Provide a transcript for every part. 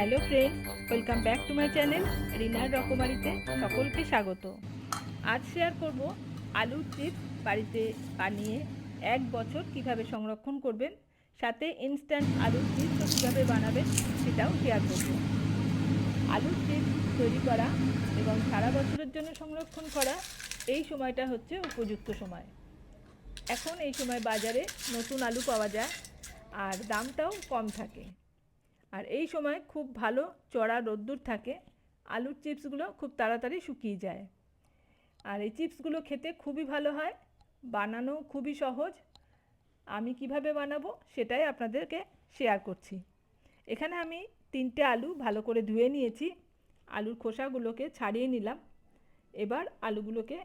Hello friend, welcome back to my channel রিনার রকমারিতে সকলকে স্বাগত। আজ শেয়ার করব আলুর চিপস বাড়িতে বানিয়ে এক বছর কীভাবে সংরক্ষণ করবেন, সাথে ইনস্ট্যান্ট আলুর চিপস কীভাবে বানাবেন সেটাও শেয়ার করব। আলুর চিপস তৈরি করা এবং সারা বছরের জন্য সংরক্ষণ করা, এই সময়টা হচ্ছে উপযুক্ত সময়। এখন এই সময় বাজারে নতুন আলু পাওয়া যায়, আর দামটাও কম থাকে। আর এই সময় খুব ভালো চড়া রোদ্দুর থাকে, আলুর চিপসগুলো খুব তাড়াতাড়ি শুকিয়ে যায়। আর এই চিপসগুলো খেতে খুবই ভালো হয় বানানো খুবই সহজ। আমি কীভাবে বানাবো সেটাই আপনাদেরকে শেয়ার করছি। এখানে আমি তিনটে আলু ভালো করে ধুয়ে নিয়েছি, আলুর খোসাগুলোকে ছাড়িয়ে নিলাম। এবার আলুগুলোকে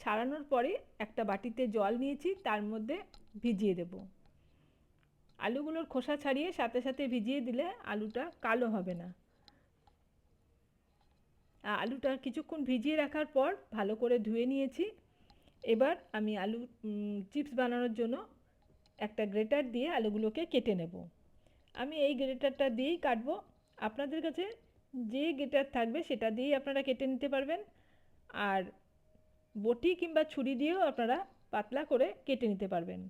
ছাড়ানোর পরে একটা বাটিতে জল নিয়েছি, তার মধ্যে ভিজিয়ে দেবো। আলুগুলোর খোসা ছাড়িয়ে সাথে সাথে ভিজিয়ে দিলে আলুটা কালো হবে না। আলুটা কিছুক্ষণ ভিজিয়ে রাখার পর ভালো করে ধুয়ে নিয়েছি। এবার আমি আলু চিপস বানানোর জন্য একটা গ্রেটার দিয়ে আলুগুলোকে কেটে নেব। আমি এই গ্রেটারটা দিয়েই কাটবো। আপনাদের কাছে যে গ্রেটার থাকবে সেটা দিয়েই আপনারা কেটে নিতে পারবেন। আর বটি কিংবা ছুরি দিয়েও আপনারা পাতলা করে কেটে নিতে পারবেন।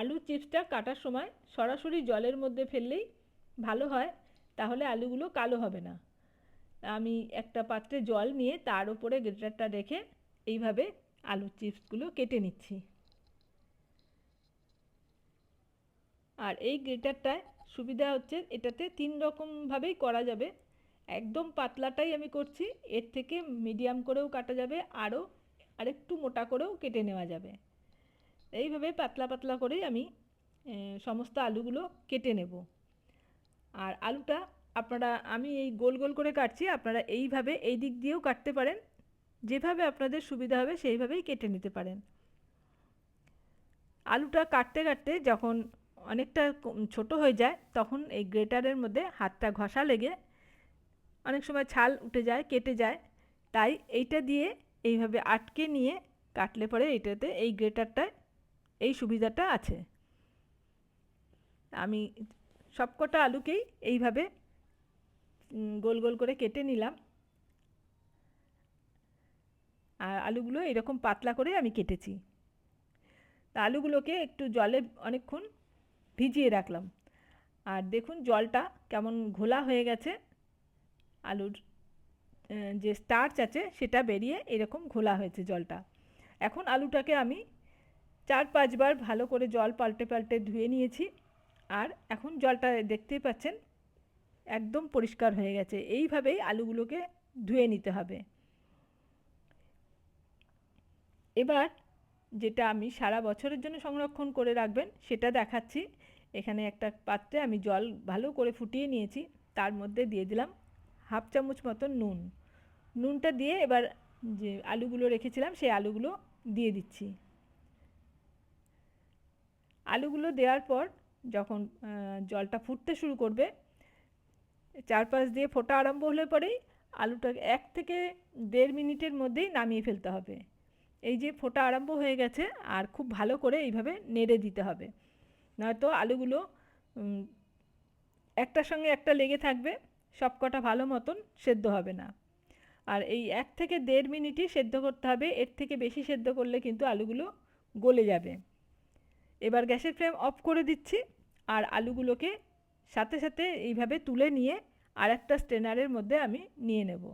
আলু চিপসটা কাটার সময় সরাসরি জলের মধ্যে ফেললেই ভালো হয়, তাহলে আলুগুলো কালো হবে না। আমি একটা পাত্রে জল নিয়ে তার উপরে গ্রেটারটা রেখে এইভাবে আলু চিপসগুলো কেটে নিচ্ছি। আর এই গ্রেটারটায় সুবিধা হচ্ছে এটাতে তিন রকমভাবেই করা যাবে। একদম পাতলাটাই আমি করছি, এর থেকে মিডিয়াম করেও কাটা যাবে, আরও আরেকটু মোটা করেও কেটে নেওয়া যাবে। এইভাবে পাতলা পাতলা করেই আমি সমস্ত আলুগুলো কেটে নেব। আর আলুটা আপনারা, আমি এই গোল গোল করে কাটছি, আপনারা এইভাবে এই দিক দিয়েও কাটতে পারেন। যেভাবে আপনাদের সুবিধা হবে সেইভাবেই কেটে নিতে পারেন। আলুটা কাটতে কাটতে যখন অনেকটা ছোট হয়ে যায়, তখন এই গ্রেটারের মধ্যে হাতটা ঘষা লেগে অনেক সময় ছাল উঠে যায়, কেটে যায়। তাই এইটা দিয়ে এইভাবে আটকে নিয়ে কাটলে পরে এইটাতে এই গ্রেটারটায় এই সুবিধাটা আছে। আমি সবকটা আলুকেই এইভাবে গোল গোল করে কেটে নিলাম। আর আলুগুলো এরকম পাতলা করে আমি কেটেছি। তা আলুগুলোকে একটু জলে অনেকক্ষণ ভিজিয়ে রাখলাম। আর দেখুন জলটা কেমন ঘোলা হয়ে গেছে। আলুর যে স্টার্চ আছে সেটা বেরিয়ে এরকম ঘোলা হয়েছে জলটা। এখন আলুটাকে আমি চার পাঁচবার ভালো করে জল পাল্টে পাল্টে ধুয়ে নিয়েছি। আর এখন জলটা দেখতেই পাচ্ছেন, একদম পরিষ্কার হয়ে গেছে। এইভাবেই আলুগুলোকে ধুয়ে নিতে হবে। এবার যেটা আমি সারা বছরের জন্য সংরক্ষণ করে রাখবেন, সেটা দেখাচ্ছি। এখানে একটা পাত্রে আমি জল ভালো করে ফুটিয়ে নিয়েছি। তার মধ্যে দিয়ে দিলাম হাফ চামচ মতো নুন। নুনটা দিয়ে এবার যে আলুগুলো রেখেছিলাম, সেই আলুগুলো দিয়ে দিচ্ছি। আলুগুলো দেওয়ার পর যখন জলটা ফুটতে শুরু করবে, চারপাশ দিয়ে ফোটা আরম্ভ হলে পরেই আলুটা এক থেকে দেড় মিনিটের মধ্যেই নামিয়ে ফেলতে হবে। এই যে ফোটা আরম্ভ হয়ে গেছে, আর খুব ভালো করে এইভাবে নেড়ে দিতে হবে। নয়তো আলুগুলো একটার সঙ্গে একটা লেগে থাকবে সব কটা ভালো মতন সেদ্ধ হবে না। আর এই এক থেকে দেড় মিনিটই সেদ্ধ করতে হবে, এর থেকে বেশি সেদ্ধ করলে কিন্তু আলুগুলো গলে যাবে। এবার গ্যাসের ফ্লেম অফ করে দিচ্ছি আর আলুগুলোকে সাথে সাথে এইভাবে তুলে নিয়ে আর একটা স্ট্রেনারের মধ্যে আমি নিয়ে নেব।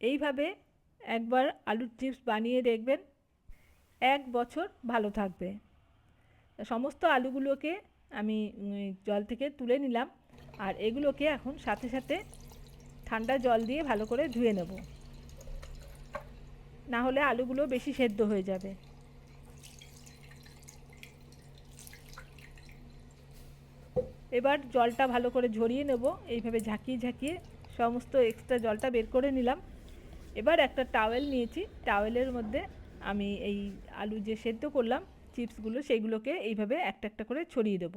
এইভাবে একবার আলুর চিপস বানিয়ে দেখবেন এক বছর ভালো থাকবে। সমস্ত আলুগুলোকে আমি জল থেকে তুলে নিলাম আর এগুলোকে এখন সাথে সাথে ঠান্ডা জল দিয়ে ভালো করে ধুয়ে নেব। না হলে আলুগুলো বেশি সেদ্ধ হয়ে যাবে। এবার জলটা ভালো করে ঝরিয়ে নেব। এইভাবে ঝাঁকিয়ে ঝাঁকিয়ে সমস্ত এক্সট্রা জলটা বের করে নিলাম। এবার একটা টাওয়েল নিয়েছি। টাওয়েলের মধ্যে আমি এই আলু যে সেদ্ধ করলাম চিপসগুলো সেইগুলোকে এইভাবে একটা একটা করে ছড়িয়ে দেব।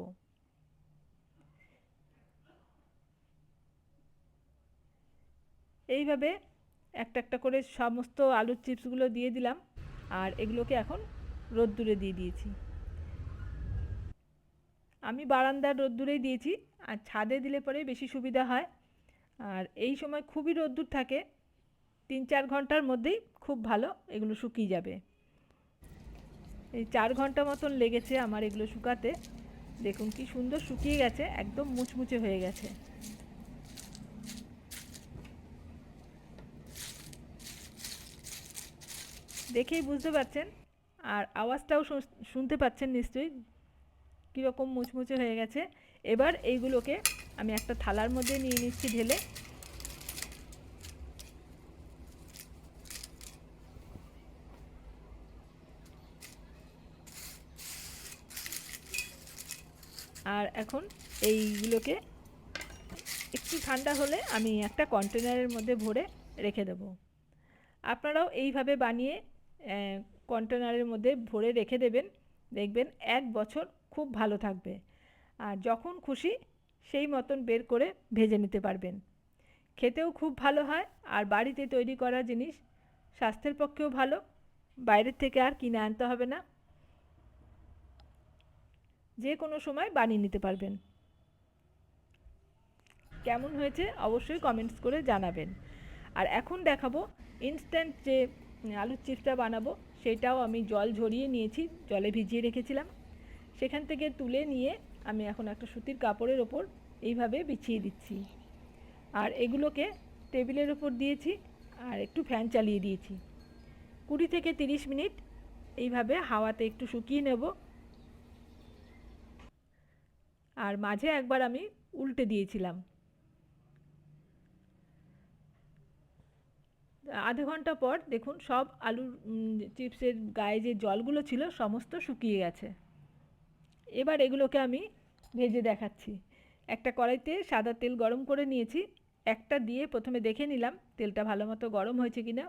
এইভাবে একটা একটা করে সমস্ত আলুর চিপসগুলো দিয়ে দিলাম আর এগুলোকে এখন রোদ্দুরে দিয়ে দিয়েছি। আমি বারান্দার রোদ্দুরেই দিয়েছি, আর ছাদে দিলে পরে বেশি সুবিধা হয়। আর এই সময় খুবই রোদ্দুর থাকে, তিন চার ঘণ্টার মধ্যেই খুব ভালো এগুলো শুকিয়ে যাবে। এই চার ঘণ্টা মতন লেগেছে আমার এগুলো শুকাতে। দেখুন কি সুন্দর শুকিয়ে গেছে, একদম মুচমুচে হয়ে গেছে। দেখেই বুঝতে পারছেন। আর আওয়াজটাও শুনতে পাচ্ছেন নিশ্চয়ই। কীরকম মুচমুচে হয়ে গেছে। এবার এইগুলোকে আমি একটা থালার মধ্যে নিয়ে নিচ্ছি ঢেলে। আর এখন এইগুলোকে একটু ঠান্ডা হলে আমি একটা কন্টেনারের মধ্যে ভরে রেখে দেবো। আপনারাও এইভাবে বানিয়ে কন্টেনারের মধ্যে ভরে রেখে দেবেন। দেখবেন এক বছর খুব ভালো থাকবে। আর যখন খুশি সেই মতন বের করে ভেজে নিতে পারবেন। খেতেও খুব ভালো হয়। আর বাড়িতে তৈরি করা জিনিস স্বাস্থ্যের পক্ষেও ভালো। বাইরের থেকে আর কিনে আনতে হবে না। যে কোনো সময় বানিয়ে নিতে পারবেন। কেমন হয়েছে অবশ্যই কমেন্টস করে জানাবেন। আর এখন দেখাবো ইনস্ট্যান্ট যে আলুর চিপসটা বানাবো, সেটাও আমি জল ঝরিয়ে নিয়েছি, জলে ভিজিয়ে রেখেছিলাম। সেখান থেকে তুলে নিয়ে আমি এখন একটা সুতির কাপড়ের ওপর এইভাবে বিছিয়ে দিচ্ছি। আর এগুলোকে টেবিলের ওপর দিয়েছি আর একটু ফ্যান চালিয়ে দিয়েছি। কুড়ি থেকে তিরিশ মিনিট এইভাবে হাওয়াতে একটু শুকিয়ে নেব। আর মাঝে একবার আমি উল্টে দিয়েছিলাম। আধা ঘণ্টা পর দেখুন সব আলুর চিপসের গায়ে যে জলগুলো ছিল সমস্ত শুকিয়ে গেছে। এবার এগুলোকে আমি ভেজে দেখাচ্ছি। একটা কড়াইতে সাদা তেল গরম করে নিয়েছি। একটা দিয়ে প্রথমে দেখে নিলাম তেলটা ভালো মতো গরম হয়েছে কি না।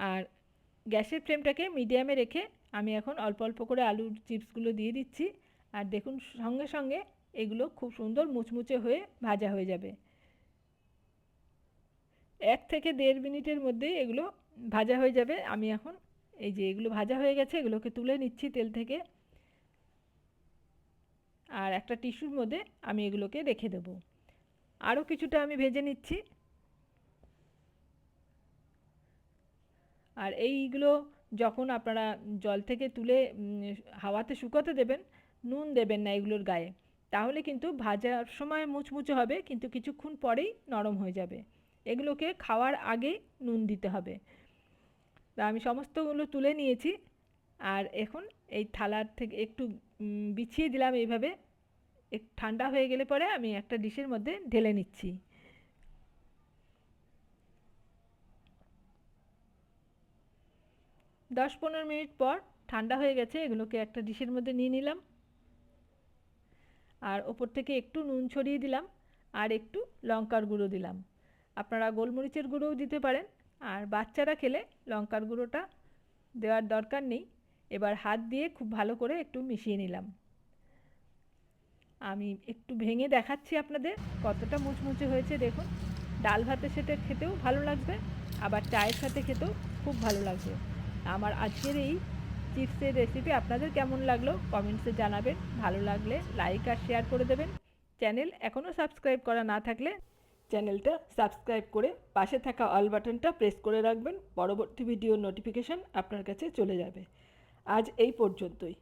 আর গ্যাসের ফ্লেমটাকে মিডিয়ামে রেখে আমি এখন অল্প অল্প করে আলুর চিপসগুলো দিয়ে দিচ্ছি। আর দেখুন সঙ্গে সঙ্গে এগুলো খুব সুন্দর মুচমুচে হয়ে ভাজা হয়ে যাবে। এক থেকে দেড় মিনিটের মধ্যেই এগুলো ভাজা হয়ে যাবে। আমি এখন এই যে এগুলো ভাজা হয়ে গেছে, এগুলোকে তুলে নিচ্ছি তেল থেকে। আর একটা টিস্যুর মধ্যে আমি এগুলোকে রেখে দেবো। আরও কিছুটা আমি ভেজে নিচ্ছি। আর এইগুলো যখন আপনারা জল থেকে তুলে হাওয়াতে শুকোতে দেবেন, নুন দেবেন না এগুলোর গায়ে, তাহলে কিন্তু ভাজার সময় মুচমুচে হবে, কিন্তু কিছুক্ষণ পরেই নরম হয়ে যাবে। এগুলোকে খাওয়ার আগেই নুন দিতে হবে। তা আমি সমস্তগুলো তুলে নিয়েছি। আর এখন এই থালার থেকে একটু বিছিয়ে দিলাম এইভাবে। এক ঠান্ডা হয়ে গেলে পরে আমি একটা ডিশের মধ্যে ঢেলে নিচ্ছি। দশ পনেরো মিনিট পর ঠান্ডা হয়ে গেছে, এগুলোকে একটা ডিশের মধ্যে নিয়ে নিলাম। আর ওপর থেকে একটু নুন ছড়িয়ে দিলাম। আর একটু লঙ্কার গুঁড়ো দিলাম। আপনারা গোলমরিচের গুঁড়োও দিতে পারেন। আর বাচ্চারা খেলে লঙ্কার গুঁড়োটা দেওয়ার দরকার নেই। এবার হাত দিয়ে খুব ভালো করে একটু মিশিয়ে নিলাম। আমি একটু ভেঙে দেখাচ্ছি আপনাদের কতটা মুচমুচে হয়েছে, দেখুন। ডাল ভাতের সাথে খেতেও ভালো লাগবে, আবার চায়ের সাথে খেতেও খুব ভালো লাগবে। আমার আজকের এই চিপসের রেসিপি আপনাদের কেমন লাগল কমেন্টসে জানাবেন। ভালো লাগলে লাইক আর শেয়ার করে দেবেন। চ্যানেল এখনও সাবস্ক্রাইব করা না থাকলে চ্যানেলটা সাবস্ক্রাইব করে পাশে থাকা অল বাটনটা প্রেস করে রাখবেন। পরবর্তী ভিডিও নোটিফিকেশান আপনার কাছে চলে যাবে। আজ এই পর্যন্তই।